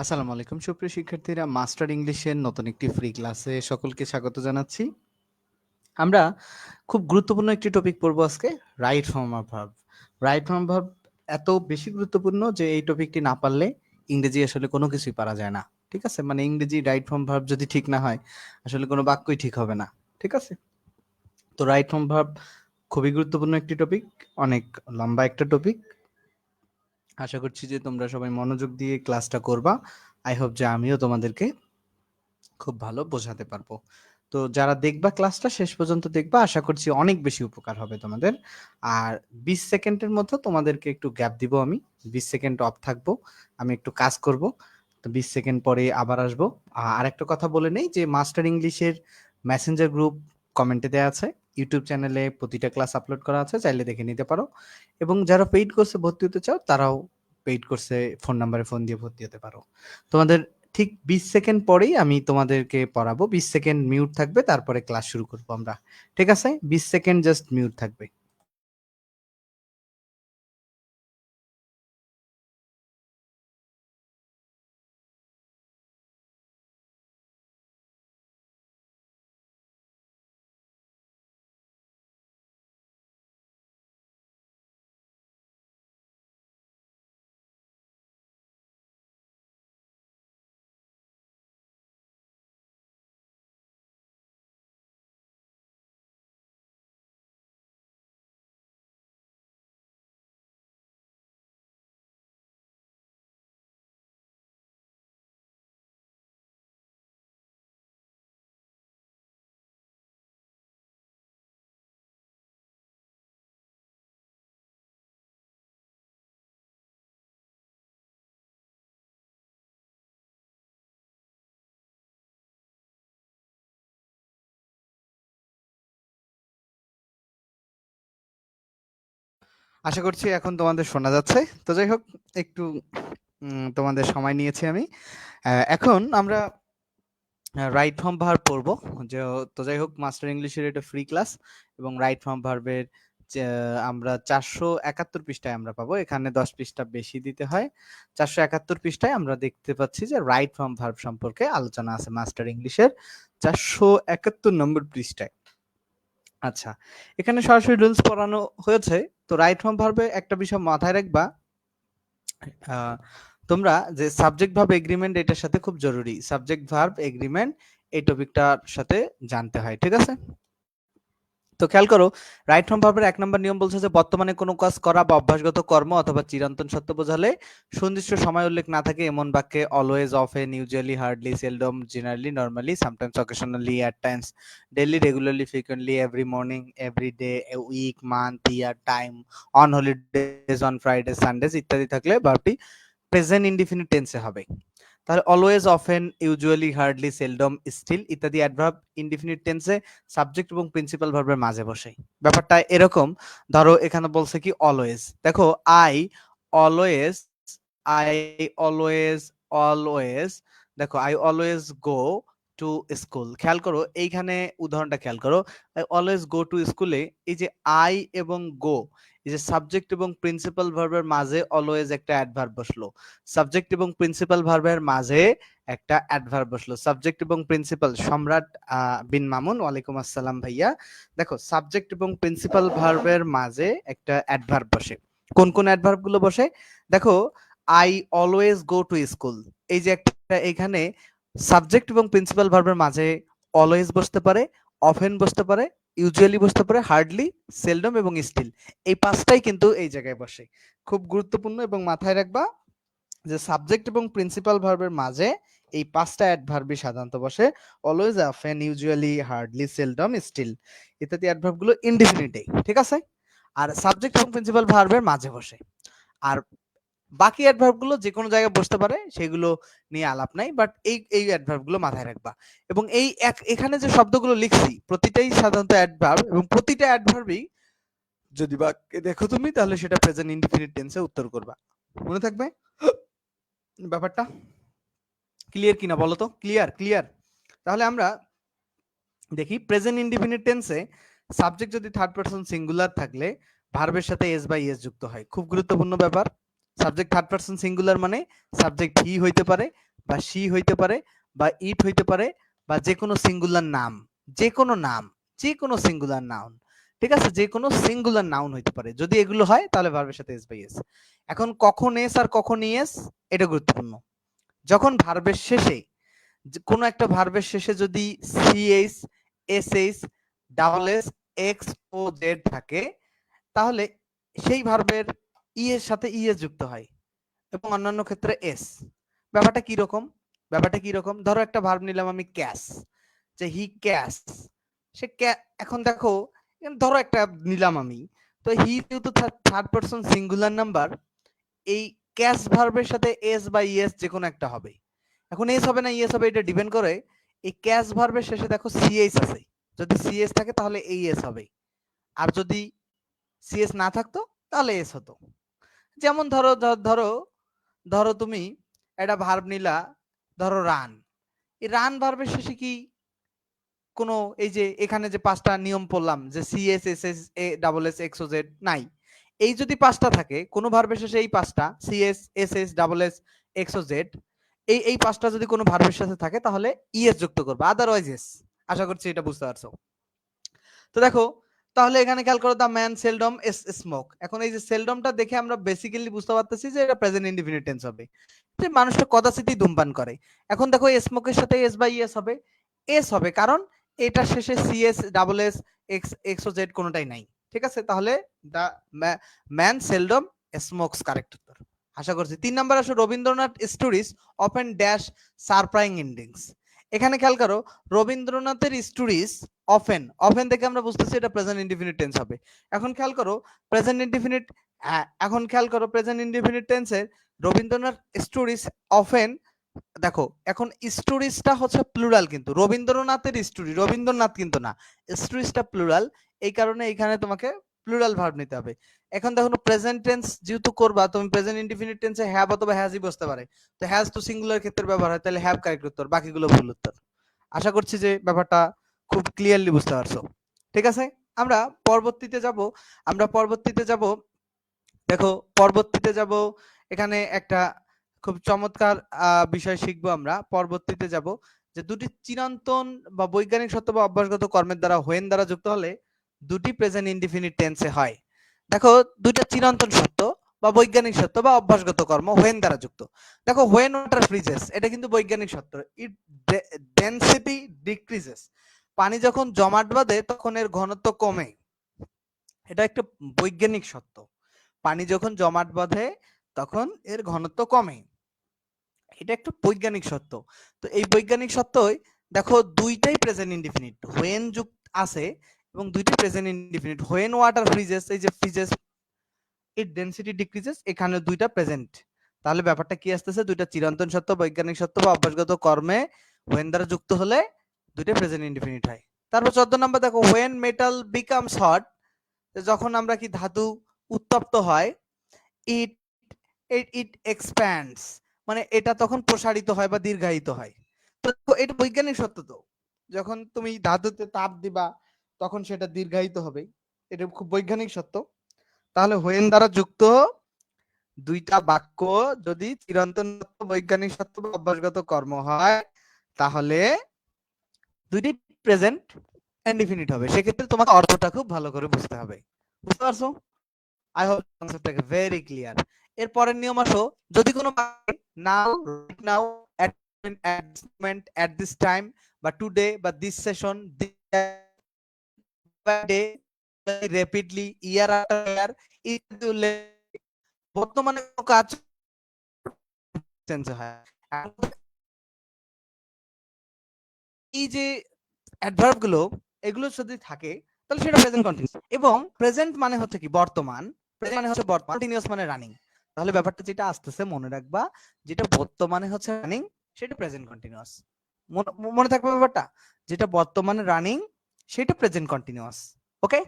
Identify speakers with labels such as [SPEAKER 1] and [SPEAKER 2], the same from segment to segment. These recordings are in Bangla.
[SPEAKER 1] আসসালামু আলাইকুম। সুপ্রিয় শিক্ষার্থীরা, মাস্টার ইংলিশের নতুন একটি ফ্রি ক্লাসে সকলকে স্বাগত জানাচ্ছি। আমরা খুব গুরুত্বপূর্ণ একটি টপিক পড়ব আজকে, right form of verb right form verb এত বেশি গুরুত্বপূর্ণ যে এই টপিকটি না পারলে ইংরেজি আসলে কোনো কিছুই পারা যায় না, ঠিক আছে? মানে ইংরেজি রাইট ফর্ম ভার্ব যদি ঠিক না হয়, আসলে কোনো বাক্যই ঠিক হবে না, ঠিক আছে? তো রাইট ফর্ম ভার্ব খুবই গুরুত্বপূর্ণ একটি টপিক, অনেক লম্বা একটা টপিক। আশা করছি যে তোমরা সবাই মনোযোগ দিয়ে ক্লাসটা করবা। আই হোপ যে আমিও তোমাদেরকে খুব ভালো বোঝাতে পারব। তো যারা দেখবা ক্লাসটা, শেষ পর্যন্ত দেখবা, আশা করছি অনেক বেশি উপকার হবে তোমাদের। আর বিশ সেকেন্ডের মতো তোমাদেরকে একটু গ্যাপ দিব আমি। বিশ সেকেন্ড অফ থাকব, আমি একটু কাজ করব। তো বিশ সেকেন্ড পরে আবার আসব। আর একটা কথা বলে নেই যে মাস্টার ইংলিশের মেসেঞ্জার গ্রুপ কমেন্টে দেওয়া আছে। ইউটিউব চ্যানেলে প্রতিটা ক্লাস আপলোড করা আছে, চাইলে দেখে নিতে পারো। এবং যারা পেইড কোর্সে ভর্তি হতে চাও, তারাও পেইড কোর্সে ফোন নাম্বারে ফোন দিয়ে ভর্তি হতে পারো। তোমাদের ঠিক বিশ সেকেন্ড পরেই আমি তোমাদেরকে পড়াবো। বিশ সেকেন্ড মিউট থাকবে, তারপরে ক্লাস শুরু করব আমরা। ঠিক আছে? বিশ সেকেন্ড জাস্ট মিউট থাকবে। আশা করছি এখন তোমাদের শোনা যাচ্ছে। তো যাই হোক, একটু তোমাদের সময় নিয়েছি আমি। এখন আমরা রাইট ফর্ম ভার্ব পড়ব। যে, তো যাই হোক মাস্টার ইংলিশের এটা ফ্রি ক্লাস এবং রাইট ফর্ম ভার্বের আমরা চারশো একাত্তর পৃষ্ঠায় আমরা পাবো। এখানে দশ পৃষ্ঠা বেশি দিতে হয়। চারশো একাত্তর পৃষ্ঠায় আমরা দেখতে পাচ্ছি যে রাইট ফর্ম ভার্ব সম্পর্কে আলোচনা আছে মাস্টার ইংলিশের চারশো একাত্তর নম্বর পৃষ্ঠায়। আচ্ছা এখানে সরাসরি রুলস পড়ানো হয়েছে। তো রাইট ফর্ম ভার্বে একটা বিষয় মাথায় রাখবা তোমরা যে সাবজেক্ট ভার্ব এগ্রিমেন্ট এটার সাথে খুব জরুরি। সাবজেক্ট ভার্ব এগ্রিমেন্ট এই টপিকটার সাথে জানতে হয়, ঠিক আছে? তো খেয়াল করো রাইট ফর্ম ভার্বের এক নম্বর নিয়ম বলছে যে বর্তমানে কোনো কাজ করা বা অভ্যাসগত কর্ম অথবা চিরন্তন সত্য বোঝালে সুনির্দিষ্ট সময় উল্লেখ না থাকে এমন বাক্যে always of often usually hardly seldom generally normally sometimes occasionally at times daily regularly frequently every morning every day week month year time on holidays on Friday Sundays ইত্যাদি থাকলে ভার্বটি প্রেজেন্ট ইনডিফিনিট টেন্সে হবে। তাহলে always often usually hardly seldom still ইত্যাদি অ্যাডভার্ব ইনডিফিনিট টেন্সে সাবজেক্ট এবং প্রিন্সিপাল ভার্বের মাঝে বসে। ব্যাপারটা এরকম, ধরো এখানে বলছে কি অলওয়েজ দেখো I always I always always দেখো I always go to school খেয়াল করো, এইখানে উদাহরণটা খেয়াল করো। আই অলওয়েজ গো টু স্কুলে এই যে আই এবং গো এই যে সাবজেক্ট এবং প্রিন্সিপাল ভার্বের মাঝে অলওয়েজ একটা অ্যাডভার্ব বসল। সাবজেক্ট এবং প্রিন্সিপাল ভার্বের মাঝে একটা অ্যাডভার্ব বসল। সাবজেক্ট এবং প্রিন্সিপাল সম্রাট বিন মামুন, ওয়ালাইকুম আসসালাম ভাইয়া। দেখো সাবজেক্ট এবং প্রিন্সিপাল ভার্বের মাঝে একটা অ্যাডভার্ব বসে। কোন কোন অ্যাডভার্বগুলো বসে? দেখো I always go to school এই যে একটা এখানে সাবজেক্ট এবং প্রিন্সিপাল ভার্বের মাঝে অলওয়েজ বসতে পারে অফেন বসতে পারে ইউজুয়ালি বসতে পারে হার্ডলি সেলডম এবং স্টিল এই পাঁচটাই কিন্তু এই জায়গায় বসে। খুব গুরুত্বপূর্ণ এবং মাথায় রাখবা যে সাবজেক্ট এবং প্রিন্সিপাল ভার্বের মাঝে এই পাঁচটা অ্যাডভার্বই সাধারণত বসে। Always often usually hardly seldom still ইত্যাদি অ্যাডভার্বগুলো ইনডিফিনিটেই ঠিক আছে? আর সাবজেক্ট এবং প্রিন্সিপাল ভার্বের মাঝে বসে। আর বাকি অ্যাডভার্বগুলো যে কোনো জায়গায় বসতে পারে, সেগুলো নিয়ে আলাপ নাই বাট এই এই অ্যাডভার্বগুলো মাথায় রাখবা। এবং এই এক- এখানে যে শব্দগুলো লিখছি, প্রতিটাই সাধারণত অ্যাডভার্ব এবং প্রতিটা অ্যাডভার্বই যদি বাক্যে দেখো তুমি, তাহলে সেটা প্রেজেন্ট ইনডিফিনিট টেন্সে উত্তর করবা। মনে থাকবে? ব্যাপারটা? ক্লিয়ার কিনা বলো তো? ক্লিয়ার ক্লিয়ার তাহলে আমরা দেখি প্রেজেন্ট ইনডিফিনিট টেন্সে সাবজেক্ট যদি থার্ড পারসন সিঙ্গুলার থাকলে ভার্বের সাথে এস বাই এস যুক্ত হয়। খুব গুরুত্বপূর্ণ ব্যাপার। সাবজেক্ট থার্ড পারসন সিঙ্গুলার মানে সাবজেক্ট হি হইতে পারে বা সি হইতে পারে বা ইট হইতে পারে বা যে কোনো সিঙ্গুলার নাম যে কোনো নাম যে কোনো সিঙ্গুলার নাউন ঠিক আছে? যে কোনো সিঙ্গুলার নাউন হইতে পারে। যদি এগুলো হয়, তাহলে ভার্বের সাথে এস বাই এস এখন কখন এস আর কখন ইএস এটা গুরুত্বপূর্ণ। যখন ভার্বের শেষে কোনো একটা ভার্বের শেষে যদি C S S S double S X O Z থাকে, তাহলে সেই ভার্বের ই এর সাথে ই এস যুক্ত হয় এবং অন্যান্য ক্ষেত্রে এস ব্যাপারটা কি রকম? ব্যাপারটা কি রকম? ধরো একটা ভার্ব নিলাম আমি ক্যাশ যে হি ক্যাশ সে এখন দেখো ধরো একটা নিলাম আমি, তো হি যেহেতু থার্ড পারসন সিঙ্গুলার নাম্বার এই ক্যাশ ভার্বের সাথে এস বা ইএস যে কোনো একটা হবে। এখন এস হবে না ইএস হবে, এটা ডিপেন্ড করে, এই ক্যাশ ভার্বের শেষে দেখো সিএস আছে। যদি সিএস থাকে, তাহলে এই এস হবে। আর যদি সিএস না থাকতো, তাহলে এস হতো। যেমন ধরো ধরো ধরো তুমি একটা ভার্ব নিলা, ধরো রান এই রান ভার্বের শেষে কি কোনো, এই যে এখানে যে পাঁচটা নিয়ম পড়লাম, যে C S S S A double S X Z নাই। এই যদি পাঁচটা থাকে, কোনো ভার্বের শেষে এই পাঁচটা C S S S double S X Z এই এই পাঁচটা যদি কোনো ভার্বের সাথে থাকে, তাহলে ইএস যুক্ত করবে আদারওয়াইজ এস আশা করছি এটা বুঝতে পারছ। তো দেখো তাহলে এখানে খেয়াল করো the man seldom S smoke এখন এই যে সেলডমটা দেখে আমরা বেসিক্যালি বুঝতে পারতেছি যে এটা প্রেজেন্ট ইনডিফিনিট টেন্স হবে। যে মানুষটা কদাচিতই ধূমপান করে। এখন দেখো স্মোকের সাথে এস বাই এস হবে। এস হবে কারণ এটা শেষে CS double S X X ও জেড কোনোটাই নাই। ঠিক আছে? তাহলে the man seldom smokes correct উত্তর। আশা করছি। তিন নম্বর আসো Rabindranath stories often dash surprising endings এখানে খেয়াল করো, রবীন্দ্রনাথের স্টোরিজ অফেন অফেন থেকে আমরা বুঝতেছি এটা প্রেজেন্ট ইনডিফিনিট টেন্স হবে। এখন খেয়াল করো প্রেজেন্ট ইনডিফিনিট এখন খেয়াল করো প্রেজেন্ট ইনডিফিনিট টেন্সের রবীন্দ্রনাথ স্টোরিজ অফেন দেখো, এখন স্টোরিজটা হচ্ছে প্লুরাল কিন্তু, রবীন্দ্রনাথের স্টোরি রবীন্দ্রনাথ কিন্তু না স্টোরিজটা প্লুরাল এই কারণে এখানে তোমাকে প্লুরাল ভার্ব নিতে হবে। এখন দেখো প্রেজেন্ট টেন্স যেহেতু করবা, তুমি প্রেজেন্ট ইনডিফিনিট টেন্সে হ্যাভ অথবা হ্যাজই বসতে পারে। তো হ্যাজ তো সিঙ্গুলার ক্ষেত্রে ব্যবহার হয়, তাহলে হ্যাভ কারেক্ট উত্তর, বাকিগুলো ভুল উত্তর। আশা করছি যে ব্যাপারটা খুব ক্লিয়ারলি বুঝতে পারছ। ঠিক আছে? আমরা পরবর্তীতে যাব, আমরা পরবর্তীতে যাব, দেখো পরবর্তীতে যাব, এখানে একটা খুব চমৎকার বিষয় শিখব আমরা। পরবর্তীতে যাব, যে দুটি চিরন্তন বা বৈজ্ঞানিক সত্য বা অভ্যাসগত কর্মের দ্বারা হোয়েন দ্বারা যুক্ত হলে দুটি প্রেজেন্ট ইনডিফিনিট টেন্সে হয়। দেখো, দুইটা চিরন্তন সত্য, বা বৈজ্ঞানিক সত্য, বা অভ্যাসগত কর্ম হোয়েন দ্বারা যুক্ত। দেখো হোয়েন ওয়াটার ফ্রিজেস এটা কিন্তু বৈজ্ঞানিক সত্য। ইট ডেনসিটি ডিক্রিজেস পানি যখন জমাট বাঁধে, তখন এর ঘনত্ব কমে। এটা একটা বৈজ্ঞানিক সত্য। পানি যখন জমাট বাঁধে, তখন এর ঘনত্ব কমে। এটা একটা বৈজ্ঞানিক সত্য। তো এই বৈজ্ঞানিক সত্যই, দেখো, দুইটাই প্রেজেন্ট ইনডিফিনিট হোয়েন যুক্ত আছে এবং দুইটাই present indefinite when water freezes এই যে ফ্রিজেস ইট ডেনসিটি ডিক্রিজেস এখানে দুইটা প্রেজেন্ট তাহলে ব্যাপারটা কি আসতেছে? দুইটা চিরন্তন সত্য, বৈজ্ঞানিক সত্য বা অভ্যাসগত কর্মে হোয়েন দ্বারা যুক্ত হলে দুইটা প্রেজেন্ট ইনডিফিনিট হয়। তারপর চোদ্দ নম্বর, দেখো হোয়েন মেটাল বিকামস হট যখন আমরা কি ধাতু উত্তপ্ত হয় ইট ইট ইট এক্সপ্যান্ডস মানে এটা তখন প্রসারিত হয় বা দীর্ঘায়িত হয়। তো এটা বৈজ্ঞানিক সত্য তো। যখন তুমি ধাতুতে তাপ দিবা তখন সেটা দীর্ঘায়িত হবে এটা খুব বৈজ্ঞানিক সত্য। তাহলে হোয়েন দ্বারা যুক্ত দুইটা বাক্য যদি চিরন্তন বৈজ্ঞানিক সত্য বা অভ্যাসগত কর্ম হয়, তাহলে দুইটি প্রেজেন্ট ইনডিফিনিট হবে। সেক্ষেত্রে তোমাকে অর্থটা খুব ভালো করে বুঝতে হবে। বুঝতে পারছ? আই হোপ কনসেপ্টটাকে ভেরি ক্লিয়ার এর পরের নিয়ম আসো, যদি কোনো now now at at this moment, at this বা টুডে বা this session day rapidly year after year ইত্যাদি উল্লেখ বর্তমানে কোনো কাজ হয়। এই যে অ্যাডভার্বগুলো এগুলো যদি থাকে, তাহলে সেটা প্রেজেন্ট কন্টিনিউয়াস এবং প্রেজেন্ট মানে হচ্ছে কি বর্তমান প্রেজেন্ট মানে হচ্ছে বর্তমান কন্টিনিউয়াস মানে রানিং তাহলে ব্যাপারটা যেটা আসতেছে, মনে রাখবা, যেটা বর্তমানে হচ্ছে রানিং সেটা প্রেজেন্ট কন্টিনিউয়াস মনে থাকবে ব্যাপারটা? যেটা বর্তমানে রানিং সেটা প্রেজেন্ট কন্টিনিউয়াস ওকে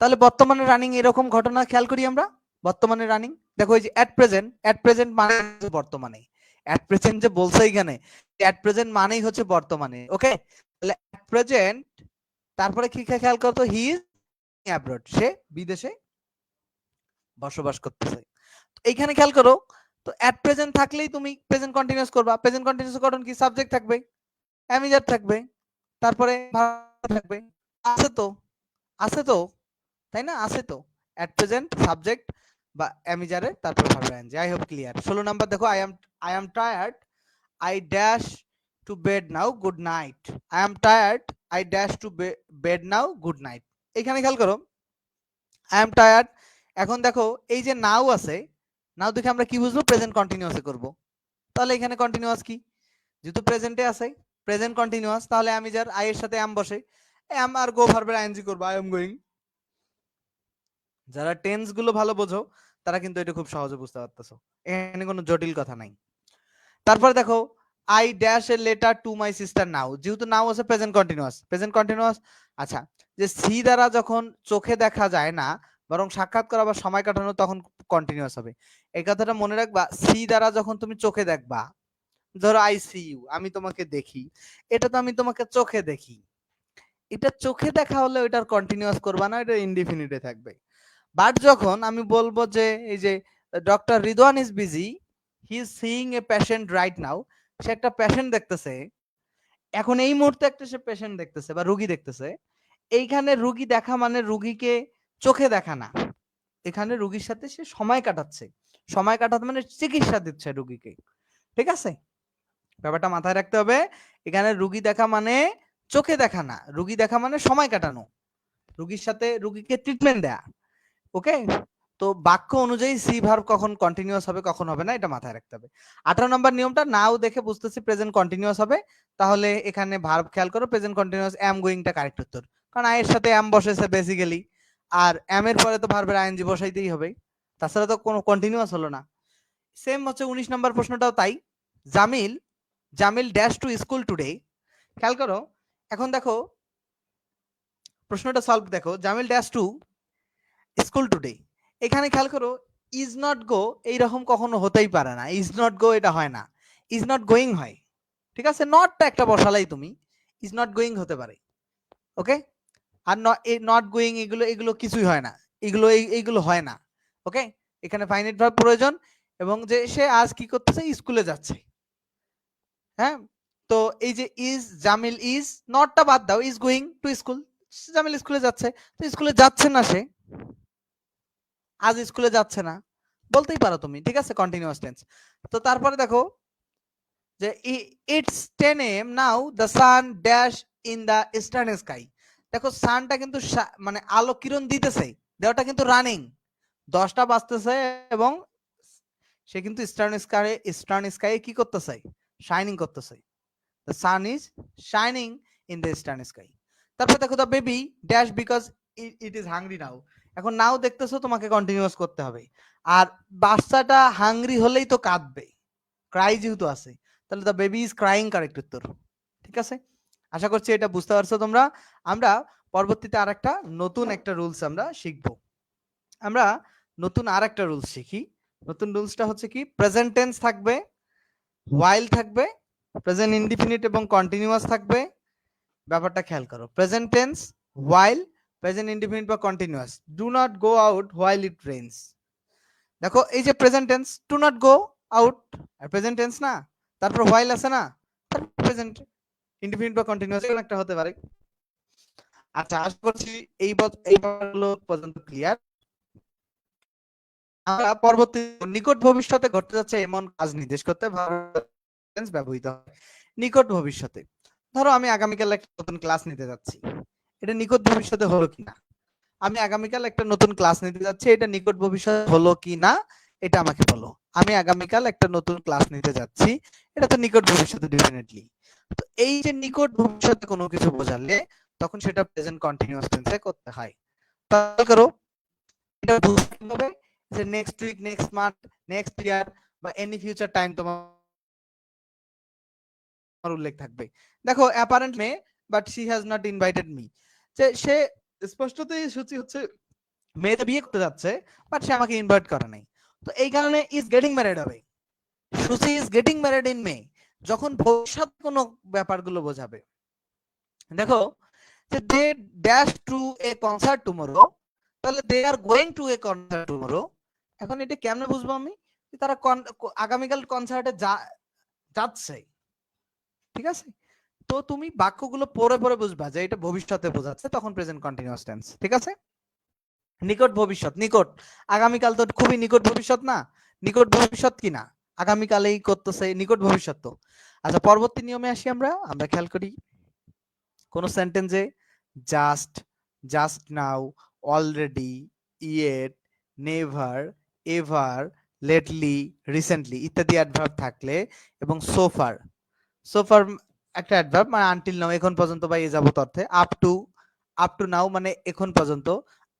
[SPEAKER 1] তাহলে বর্তমানে রানিং এরকম ঘটনা খেয়াল করি আমরা, বর্তমানে রানিং দেখো এই যে অ্যাট প্রেজেন্ট অ্যাট প্রেজেন্ট মানে বর্তমানে অ্যাট প্রেজেন্ট যে বলছে এখানে অ্যাট প্রেজেন্ট মানেই হচ্ছে বর্তমানে ওকে তাহলে অ্যাট প্রেজেন্ট তারপরে কি খেয়াল করতো? হি ইজ অ্যাব্রড সে বিদেশে বসবাস করতেছে। এইখানে খেয়াল করো, তো অ্যাট প্রেজেন্ট থাকলেই তুমি প্রেজেন্ট কন্টিনিউয়াস করবা প্রেজেন্ট কন্টিনিউয়াস গঠন কি? সাবজেক্ট থাকবে অ্যামিজার থাকবে, তারপরে থাকবে। আছে তো আছে তো, তাই না? আছে তো। অ্যাট প্রেজেন্ট সাবজেক্ট বা অ্যামিজারে তারপর verb N G I hope clear 16 number দেখো I am I am tired I dash to bed now good night I am tired I dash to bed now good night এখানে খেয়াল করো আই এম টায়ার্ড এখন দেখো, এই যে নাও আছে নাও দেখে আমরা কি বুঝব? প্রেজেন্ট কন্টিনিউয়াসে করব। তাহলে এখানে কন্টিনিউয়াস কি? যেহেতু প্রেজেন্টে আছে প্রেজেন্ট কন্টিনিউয়াস তাহলে আমি যার আই এর সাথে এম বসে এম আর গো ভার্বের আইএনজি করব আই এম গোইং যারা টেন্সগুলো ভালো বোঝো, তারা কিন্তু এটা খুব সহজে বুঝতে পারতেছো। এখানে কোনো জটিল কথা নাই। তারপর দেখো I dash a letter to my sister now যেহেতু নাও আছে প্রেজেন্ট কন্টিনিউয়াস প্রেজেন্ট কন্টিনিউয়াস আচ্ছা যে সি দ্বারা যখন চোখে দেখা যায় না, বরং সাক্ষাৎ করা বা সময় কাটানো, তখন কন্টিনিউয়াস হবে। এই কথাটা মনে রাখবা সি দ্বারা যখন তুমি চোখে দেখবা ধরো আই সি ইউ আমি তোমাকে দেখি। এটা তো আমি তোমাকে চোখে দেখি। এটা চোখে দেখা হলে ওইটার কন্টিনিউয়াস করবা না এটা ইনডিফিনিটে থাকবে। বাট যখন আমি বলব যে, এই যে doctor Ridwan is busy he is seeing a patient right now সে একটা পেশেন্ট দেখতেছে। এখন এই মুহূর্তে একটা সে পেশেন্ট দেখতেছে বা রুগী দেখতেছে। এইখানে রুগী দেখা মানে রুগীকে চোখে দেখা না। এখানে রুগীর সাথে সে সময় কাটাচ্ছে। সময় কাটাতে মানে চিকিৎসা দিচ্ছে রুগীকে। ঠিক আছে? ব্যাপারটা মাথায় রাখতে হবে, এখানে রুগী দেখা মানে চোখে দেখা না, রুগী দেখা মানে সময় কাটানো। রুগীর সাথে, রুগীকে ট্রিটমেন্ট দেয়া ওকে তো বাক্য অনুযায়ী সি ভার্ব কখন কন্টিনিউয়াস হবে, কখন হবে না, এটা মাথায় রাখতে হবে। আঠারো নম্বর নিয়মটা নাও দেখে বুঝতেছি প্রেজেন্ট কন্টিনিউয়াস হবে, তাহলে এখানে ভার্ব খেয়াল করো প্রেজেন্ট কন্টিনিউয়াস অ্যাম গোয়িংটা কারেক্ট উত্তর। কারণ আয়ের সাথে অ্যাম বসেছে বেসিক্যালি আর অ্যাম এর পরে তো ভার্বের আইএনজি বসাইতেই হবে, তাছাড়া তো কোনো কন্টিনিউয়াস হলো না। সেম হচ্ছে উনিশ নম্বর প্রশ্নটাও তাই, Jamil Jamil dash to school today খেয়াল করো, এখন দেখো, প্রশ্নটা সলভ দেখো Jamil dash to school today এখানে খেয়াল করো ইজ নট গো এইরকম কখনো হতেই পারে না। ইজ নট গো এটা হয় না। ইজ নট গোয়িং হয়। ঠিক আছে? নটটা একটা বসালাই তুমি। ইজ নট গোয়িং হতে পারে। ওকে আর নট গোয়িং এগুলো এগুলো কিছুই হয় না। এগুলো, এই- এইগুলো হয় না। ওকে এখানে ফাইনাইট ভার্ব প্রয়োজন এবং যে সে আজ কি করতেছে? স্কুলে যাচ্ছে। হ্যাঁ? তো এই যে ইজ জামিল ইজ নটটা বাদ দাও is going to school Jamil স্কুলে যাচ্ছে। তো স্কুলে যাচ্ছে না সে? আজ স্কুলে যাচ্ছে না। বলতেই পারো তুমি, ঠিক আছে? কন্টিনিউয়াস টেন্স তো তারপরে দেখো যে it's ten AM now the sun dash in the eastern sky দেখো সানটা কিন্তু মানে আলো কিরণ দিতেছে দেওয়াটা কিন্তু রানিং দশটা বাজতেছে এবং সে কিন্তু ইস্টার্ন স্কাই ইস্টার্ন স্কাই কি করতেছে? শাইনিং করতেছে। The sun is shining in the eastern sky তারপর দেখো the baby dash because it is hungry now এখন নাও দেখতেছো তোমাকে কন্টিনিউয়াস করতে হবে। আর বাচ্চাটা হাংরি হলেই তো কাঁদবে। ক্রাই যেহেতু আছে, তাহলে the baby is crying correct উত্তর। ঠিক আছে? আশা করছি এটা বুঝতে পারছ তোমরা। আমরা পরবর্তীতে আর একটা নতুন একটা রুলস আমরা শিখব। আমরা নতুন আর একটা রুলস শিখি। নতুন রুলসটা হচ্ছে কি প্রেজেন্ট টেন্স থাকবে। ওয়াইল থাকবে প্রেজেন্ট ইনডিফিনিট এবং কন্টিনিউয়াস থাকবে ব্যাপারটা খেয়াল করো। Present tense while present indefinite বা continuous do not go out while it rains দেখো এই যে present tense do not go out R present tense না তারপর হোয়াইল আছে না প্রেজেন্ট ইনডিফিনিট বা কন্টিনিউয়াস একটা হতে পারে। আচ্ছা আশা করছি এই বছ- এই হলো পর্যন্ত ক্লিয়ার আমরা পরবর্তী নিকট ভবিষ্যতে ঘটতে যাচ্ছে এমন কাজ নির্দেশ করতে ব্যবহৃত হয়। নিকট ভবিষ্যতে। ধরো আমি আগামীকাল একটা নতুন ক্লাস নিতে যাচ্ছি। এটা নিকট ভবিষ্যতে হলো কিনা? আমি আগামীকাল একটা নতুন ক্লাস নিতে যাচ্ছি, এটা নিকট ভবিষ্যৎ হলো কি না এটা আমাকে বলো। আমি আগামীকাল একটা নতুন ক্লাস নিতে যাচ্ছি, এটা তো নিকট ভবিষ্যতে ডেফিনেটলি তো এই যে নিকট ভবিষ্যতে কোনো কিছু বোঝালে, তখন সেটা প্রেজেন্ট কন্টিনিউয়াস টেন্সে করতে হয়। তাহলে করো, এটা বুঝতে কীভাবে যে next week next month next year বা এনি ফিউচার টাইম তোমার উল্লেখ থাকবে। দেখো apparent May but she has not invited me যে সে স্পষ্টতই সূচি হচ্ছে মেয়েতে বিয়ে করতে যাচ্ছে বাট সে আমাকে ইনভাইট করে নাই। তো এই কারণে ইজ গেটিং ম্যারিড হবে। Suchi is getting married in May যখন ভবিষ্যৎ কোনো ব্যাপারগুলো বোঝাবে। দেখো, যে they dash to a concert tomorrow তাহলে they are going to a concert tomorrow এখন এটা কেমনে বুঝব আমি? তারা আগামীকাল কনসার্টে যাচ্ছে। ঠিক আছে? তো তুমি বাক্যগুলো পরে পরে বুঝবা যে এটা ভবিষ্যতে বোঝাচ্ছে, তখন প্রেজেন্ট কন্টিনিউয়াস টেন্স ঠিক আছে? নিকট ভবিষ্যৎ, নিকট। আগামীকাল তো খুবই নিকট ভবিষ্যৎ না? নিকট ভবিষ্যৎ কি না? আগামীকালেই করতেছে নিকট ভবিষ্যৎ তো। আচ্ছা পরবর্তী নিয়মে আসি আমরা। আমরা খেয়াল করি, কোন সেন্টেন্সে just just now already yet never ever lately recently ইত্যাদি অ্যাডভার্ব থাকলে এবং সোফার সোফার একটা অ্যাডভার্ব মানে আনটিল নাও এখন পর্যন্ত বা এ যাবত অর্থে up to up to now মানে এখন পর্যন্ত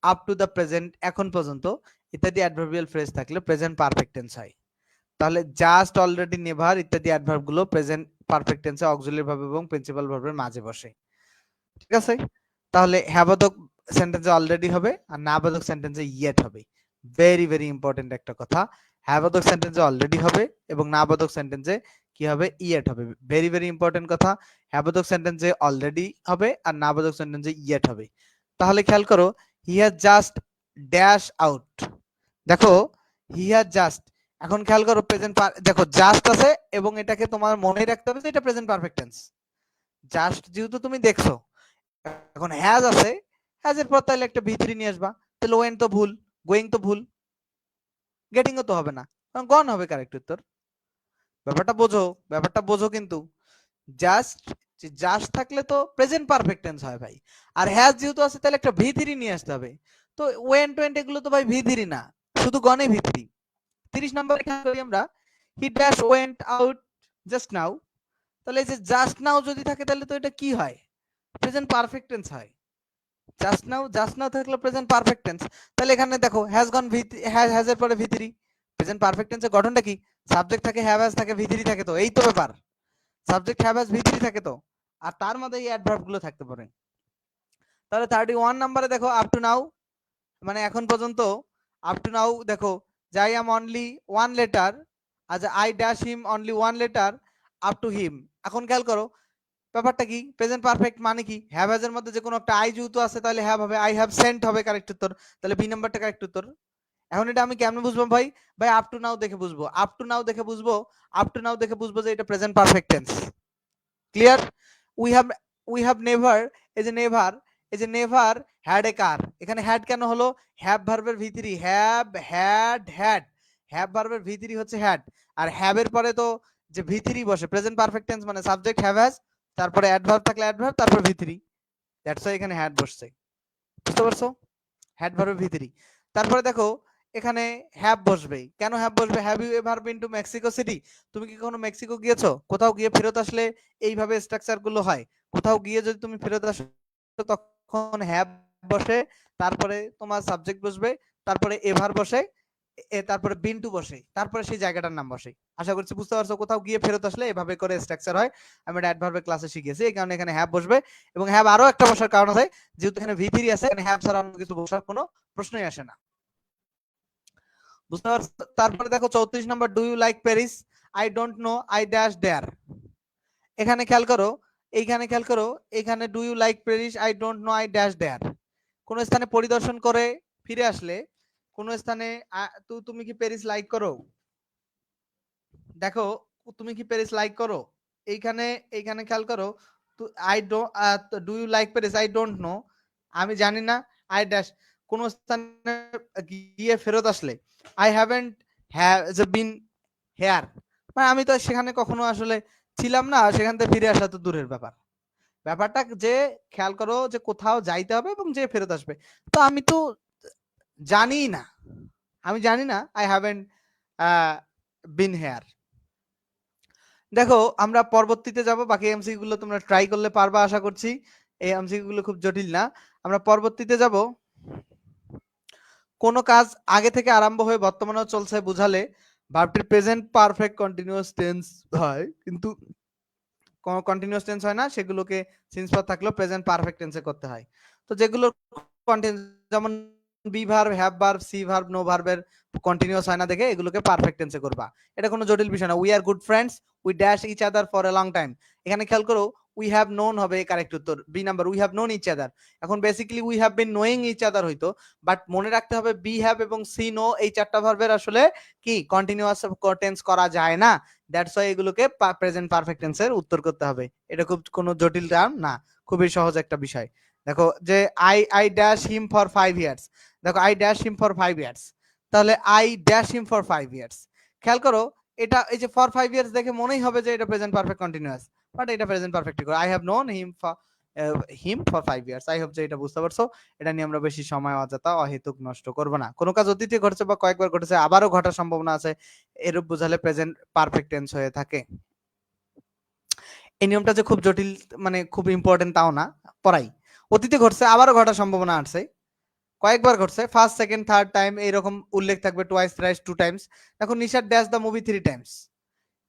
[SPEAKER 1] আপ টু দ্য প্রেজেন্ট এখন পর্যন্ত, ইত্যাদি অ্যাডভার্বিয়াল ফ্রেজ থাকলে প্রেজেন্ট পারফেক্ট টেন্স হয়। তাহলে জাস্ট অলরেডি নেভার ইত্যাদি অ্যাডভার্বগুলো প্রেজেন্ট পারফেক্ট টেন্সে অক্সিলারি ভার্ব এবং প্রিন্সিপাল ভার্বের মাঝে বসে। ঠিক আছে? তাহলে হ্যাবাদক সেন্টেন্সে অলরেডি হবে, আর নাবাদক সেন্টেন্সে ইয়েট হবে। ভেরি ভেরি ইম্পর্টেন্ট একটা কথা। হ্যাবাদক সেন্টেন্সে অলরেডি হবে এবং নাবাদক সেন্টেন্সে কি হবে? ইয়েট হবে। ভেরি ভেরি ইম্পর্টেন্ট কথা। হ্যাবাদক সেন্টেন্সে অলরেডি হবে আর নাবাদক সেন্টেন্সে ইয়েট হবে। তাহলে খেয়াল করো he has just dash out দেখো হি হ্যাজ জাস্ট এখন খেয়াল করো প্রেজেন্ট দেখো জাস্ট আছে এবং এটাকে তোমার মনে রাখতে হবে যে এটা প্রেজেন্ট পারফেক্ট টেন্স জাস্ট যেহেতু তুমি দেখছ, এখন হ্যাজ আছে হ্যাজ এর পর তাহলে একটা ভিতরি নিয়ে আসবা। তাহলে ওয়েন তো ভুল। গোয়িং তো ভুল। গেটিং তো হবে না। গন হবে কারেক্ট উত্তর। ব্যাপারটা বোঝো ব্যাপারটা বোঝো কিন্তু। জাস্ট জাস্ট থাকলে তো প্রেজেন্ট পারফেক্ট টেন্স হয় ভাই। আর হ্যাজ যেহেতু আছে, তাহলে একটা ভিতরি নিয়ে আসতে হবে। তো ওয়েন টোয়েন্ট এগুলো তো ভাই ভিতরি না। শুধু গনে ভিতরি তিরিশ নম্বর খেয়াল করি আমরা। He dash went out just now তাহলে এই যে জাস্ট নাও যদি থাকে, তাহলে তো এটা কি হয়? প্রেজেন্ট পারফেক্ট টেন্স হয়। জাস্ট নাও জাস্ট নাও থাকলে প্রেজেন্ট পারফেক্ট টেন্স তাহলে এখানে দেখো হ্যাজ গন হ্যাজ হ্যাজ এর পরে ভিতরি। প্রেজেন্ট পারফেক্ট টেন্সের গঠনটা কি? সাবজেক্ট থাকে হ্যাভ হ্যাজ থাকে, ভিতরি থাকে তো, এই তো ব্যাপার। সাবজেক্ট হ্যাভ হ্যাজ ভিতরি থাকে তো, আর তার মধ্যে এই অ্যাডভার্বগুলো থাকতে পারে। তাহলে থার্টি ওয়ান নাম্বারে দেখো আপ টু নাও মানে এখন পর্যন্ত আপ টু নাও দেখো, যাই আম অনলি ওয়ান লেটার আচ্ছা I dash him only one letter up to him এখন খেয়াল করো ব্যাপারটা কি? প্রেজেন্ট পারফেক্ট মানে কি? হ্যাভ হ্যাজ এর মধ্যে যে কোনো একটা আই যেহেতু আছে, তাহলে হ্যাভ হবে। আই হ্যাভ সেন্ট হবে কারেক্ট উত্তর। তাহলে বি নাম্বারটা কারেক্ট উত্তর। এখন এটা আমি কেমনে বুঝব ভাই? ভাই আপ টু নাও দেখে বুঝব। আপ টু নাও দেখে বুঝব। আপ টু নাও দেখে বুঝব যে এটা present perfect tense clear we have we have never এই যে নেভার এই যে নেভার হ্যাড এ কার এখানে হ্যাড কেন হলো? হ্যাভ ভার্বের ভিতরি হ্যাভ হ্যাড হ্যাড হ্যাভ ভার্বের ভিতরি হচ্ছে হ্যাড আর হ্যাভ এর পরে তো যে ভিতরি বসে। প্রেজেন্ট পারফেক্ট টেন্স মানে সাবজেক্ট হ্যাভ হ্যাজ তারপরে অ্যাডভার্ব থাকলে অ্যাডভার্ব তারপর ভিতরি দ্যাটস ওয়াই এখানে হ্যাড বসছে। বুঝতে পারছ? হ্যাড ভার্বের ভিতরি তারপরে দেখো, এখানে হ্যাভ বসবে কেন হ্যাভ বসবে? Have you ever been to Mexico City তুমি কি কখনো মেক্সিকো গিয়েছো? কোথাও গিয়ে ফেরত আসলে এইভাবে স্ট্রাকচারগুলো হয়? কোথাও গিয়ে যদি তুমি ফেরত আসো, তখন হ্যাভ বসে, তারপরে তোমার সাবজেক্ট বসবে, তারপরে এভার বসে তারপরে বিন্টু বসে, তারপরে সেই জায়গাটার নাম বসে। আশা করছি বুঝতে পারছ, কোথাও গিয়ে ফেরত আসলে এভাবে করে স্ট্রাকচার হয়। আমি এটা অ্যাডভার্বের ক্লাসে শিখেছি, এই কারণে এখানে হ্যাভ বসবে। এবং হ্যাভ আরও একটা বসার কারণ আছে, যেহেতু এখানে ভিথিরি আছে, এখানে হ্যাভ ছাড়া কিছু বসার কোনো প্রশ্নই আসে না। বুঝতে পারছ? তারপরে দেখো চৌত্রিশ number do you like Paris I don't know I dash there এখানে খেয়াল করো, এইখানে খেয়াল করো, এখানে do you like Paris I don't know I dash there কোন স্থানে পরিদর্শন করে ফিরে আসলে কোন স্থানে তুমি কি প্যারিস লাইক করো? দেখো, তুমি কি প্যারিস লাইক করো? এইখানে এইখানে খেয়াল করো I do you like Paris I don't know আমি জানি না আই ড্যাশ কোন স্থানে গিয়ে ফেরত আসলে I haven't have been here মানে আমি তো সেখানে কখনো আসলে ছিলাম না সেখান থেকে ফিরে আসা তো দূরের ব্যাপার। ব্যাপারটা যে, খেয়াল করো যে কোথাও যাইতে হবে এবং যে ফেরত আসবে। তো আমি তো জানি না। আমি জানি না আই হ্যাভেন্ট বিন হেয়ার দেখো, আমরা পরবর্তীতে যাব, বাকি এমসি গুলো তোমরা ট্রাই করলে পারবা, আশা করছি। এই এমসি গুলো খুব জটিল না। আমরা পরবর্তীতে যাব। কোন কাজ আগে থেকে আরম্ভ হয়ে বর্তমানেও চলছে বুঝালে ভার্বটির প্রেজেন্ট পারফেক্ট কন্টিনিউয়াস টেন্স হয়, কিন্তু কন্টিনিউয়াস টেন্স হয় না, সেগুলোকে সিন্স পর থাকলেও প্রেজেন্ট পারফেক্ট টেন্সে করতে হয়। তো যেগুলো যেমন B verb have verb C verb know ভার্বের কন্টিনিউয়াস হয় না দেখে এগুলোকে পারফেক্ট টেন্সে করবা। এটা কোনো জটিল বিষয় না। We are good friends we dash each other for a long time এখানে খেয়াল করো উই হ্যাভ নোন হবে কারেক্ট উত্তর। B number we have known each other এখন basically we have been knowing each other হইতো বাট মনে রাখতে হবে বি হ্যাভ এবং সি নো এই চারটা ভার্বের আসলে কি? কন্টিনিউয়াস টেন্স করা যায় না। দ্যাটস ওয়াই এগুলোকে প্রেজেন্ট পারফেক্ট টেন্সের উত্তর করতে হবে। এটা খুব কোনো জটিল টার্ম না। খুবই সহজ একটা বিষয়। দেখো যে I I dash him for five years দেখো I dash him for five years তাহলে I dash him for five years খেয়াল করো, এটা এই যে ফর ফাইভ ইয়ার্স দেখে মনেই হবে যে এটা প্রেজেন্ট পারফেক্ট কন্টিনিউয়াস বাট এটা প্রেজেন্ট পারফেক্ট করে। I have known him for him for five years I hope যে এটা বুঝতে পারছ। এটা নিয়ে আমরা বেশি সময়, অযথা, অহেতুক নষ্ট করব না। কোনো কাজ অতীতে ঘটেছে বা কয়েকবার ঘটেছে, আবারও ঘটার সম্ভাবনা আছে, এরূপ বোঝালে প্রেজেন্ট পারফেক্ট টেন্স হয়ে থাকে। এই নিয়মটা যে খুব জটিল মানে খুব ইম্পর্টেন্ট তাও না, পড়াই। অতীতে ঘটছে, আবারও ঘটার সম্ভাবনা আছে। কয়েকবার ঘটছে ফার্স্ট সেকেন্ড থার্ড টাইম এইরকম উল্লেখ থাকবে টোয়াইস থ্রাইস টু টাইমস দেখো, নিশার dash the movie three times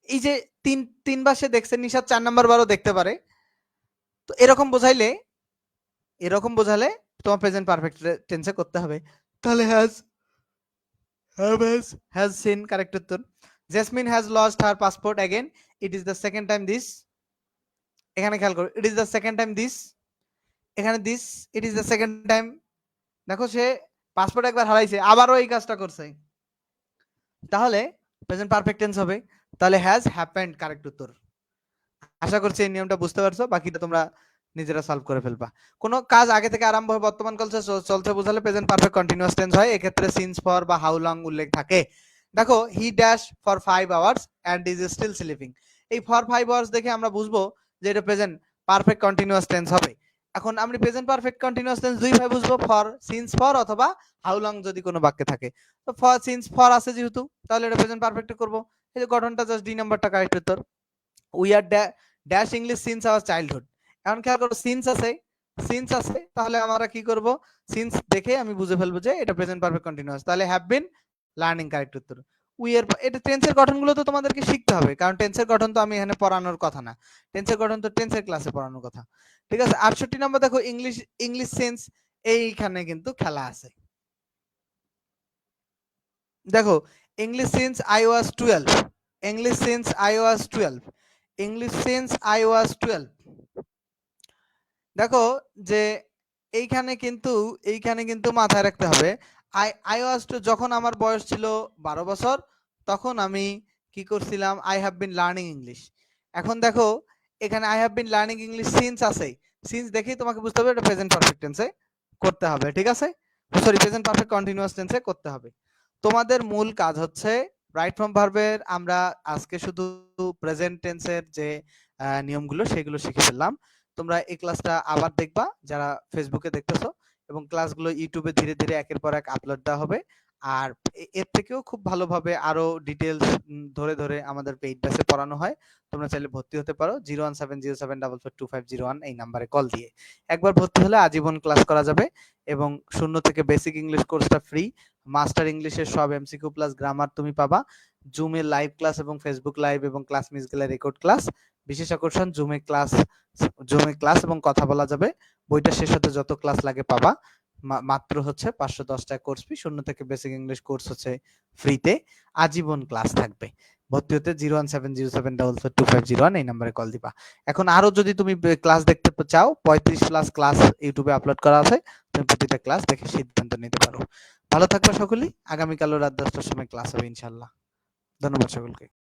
[SPEAKER 1] এই যে তিন, তিনবার সে দেখছে নিশার চার নাম্বার বারও দেখতে পারে। তো এরকম বোঝাইলে, এরকম বোঝালে তোমার প্রেজেন্ট পারফেক্ট টেন্সে করতে হবে। তাহলে has has has seen correct উত্তর। Jasmine has lost her passport again it is the second time this এখানে খেয়াল করো it is the second time this এখানে this it is the second time দেখো সে পাসপোর্ট একবার হারাইছে, আবারও এই কাজটা করছে। তাহলে প্রেজেন্ট পারফেক্ট টেন্স হবে। তাহলে হ্যাজ হ্যাপেন্ড কারেক্ট উত্তর। আশা করছি এই নিয়মটা বুঝতে পারছ, বাকিটা তোমরা নিজেরা সলভ করে ফেলবা। কোনো কাজ আগে থেকে আরম্ভ হয়, বর্তমান কালচে চলছে বোঝালে প্রেজেন্ট পারফেক্ট কন্টিনিউয়াস টেন্স হয়, এক্ষেত্রে সিন্স ফর বা হাউ লং উল্লেখ থাকে। দেখো he dash for five hours and is still sleeping এই ফর ফাইভ আওয়ার্স দেখে আমরা বুঝব যে এটা প্রেজেন্ট পারফেক্ট কন্টিনিউয়াস টেন্স হবে। এখন আমরা প্রেজেন্ট পারফেক্ট কন্টিনিউয়াস টেন্স দুই ভাবে বুঝব ফর সিন্স ফর অথবা হাউ লং যদি কোনো বাক্যে থাকে। তো ফর সিন্স ফর আছে যেহেতু, তাহলে এটা প্রেজেন্ট পারফেক্ট করব। এই যে গঠনটা জাস্ট ডি নাম্বারটা কারেক্ট উত্তর। We are dash English since our childhood এখন খেয়াল করো সিন্স আছে সিন্স আছে, তাহলে আমরা কি করব? সিন্স দেখে আমি বুঝে ফেলব যে এটা প্রেজেন্ট পারফেক্ট কন্টিনিউয়াস তাহলে হ্যাভ বিন লার্নিং কারেক্ট উত্তর। উই এর এটা টেন্সের গঠনগুলো তো তোমাদেরকে শিখতে হবে, কারণ টেন্সের গঠন তো আমি এখানে পড়ানোর কথা না। টেন্সের গঠন তো টেন্সের ক্লাসে পড়ানোর কথা। ঠিক আছে? আটষট্টি নম্বর দেখো ইংলিশ ইংলিশ সেন্স এইখানে কিন্তু খেলা আছে। দেখো English since I was twelve English since I was twelve English since I was twelve দেখো যে এইখানে কিন্তু এইখানে কিন্তু মাথায় রাখতে হবে। আই আই ওয়াজ টু যখন আমার বয়স ছিল বারো বছর, তখন আমি কি করছিলাম? I have been learning English এখন দেখো এখানে I have been learning English since আছে। সিন্স দেখেই তোমাকে বুঝতে হবে, এটা প্রেজেন্ট পারফেক্ট টেন্সে করতে হবে, ঠিক আছে? সরি প্রেজেন্ট পারফেক্ট কন্টিনিউয়াস টেন্সে করতে হবে। তোমাদের মূল কাজ হচ্ছে রাইট ফ্রম ভার্বের আমরা আজকে শুধু প্রেজেন্ট টেন্সের যে নিয়মগুলো সেগুলো শিখে ফেললাম। তোমরা এই ক্লাসটা আবার দেখবা, যারা ফেসবুকে দেখতেছো, এবং ক্লাসগুলো ইউটিউবে ধীরে ধীরে একের পর এক আপলোড দেওয়া হবে। আর এর থেকেও খুব ভালোভাবে আরও ডিটেলস ধরে ধরে আমাদের পেইড ব্যাচে পড়ানো হয়। তোমরা চাইলে ভর্তি হতে পারো। Zero one seven zero seven double four two five zero one এই নাম্বারে কল দিয়ে। একবার ভর্তি হলে আজীবন ক্লাস করা যাবে এবং শূন্য থেকে বেসিক ইংলিশ কোর্সটা ফ্রি মাস্টার ইংলিশের সব এমসিকিউ প্লাস গ্রামার তুমি পাবা। জুমে লাইভ ক্লাস এবং ফেসবুক লাইভ এবং ক্লাস মিস গেলে রেকর্ড ক্লাস বিশেষ আকর্ষণ জুমে ক্লাস জুমে ক্লাস এবং কথা বলা যাবে। বইটা শেষ হতে যত ক্লাস লাগে পাবা। মাত্র হচ্ছে পাঁচশো দশ টাকা কোর্স ফি শূন্য থেকে বেসিক ইংলিশ কোর্স হচ্ছে ফ্রিতে আজীবন ক্লাস থাকবে। ভর্তি হতে zero one seven zero seven double four two five zero one এই নাম্বারে কল দিবা। এখন আরও যদি তুমি ক্লাস দেখতে চাও, পঁয়ত্রিশ প্লাস ক্লাস ইউটিউবে আপলোড করা আছে, তুমি প্রতিটা ক্লাস দেখে সিদ্ধান্ত নিতে পারো। ভালো থাকবে সকলেই আগামীকালও রাত দশটার সময় ক্লাস হবে ইনশাল্লাহ ধন্যবাদ সকলকে।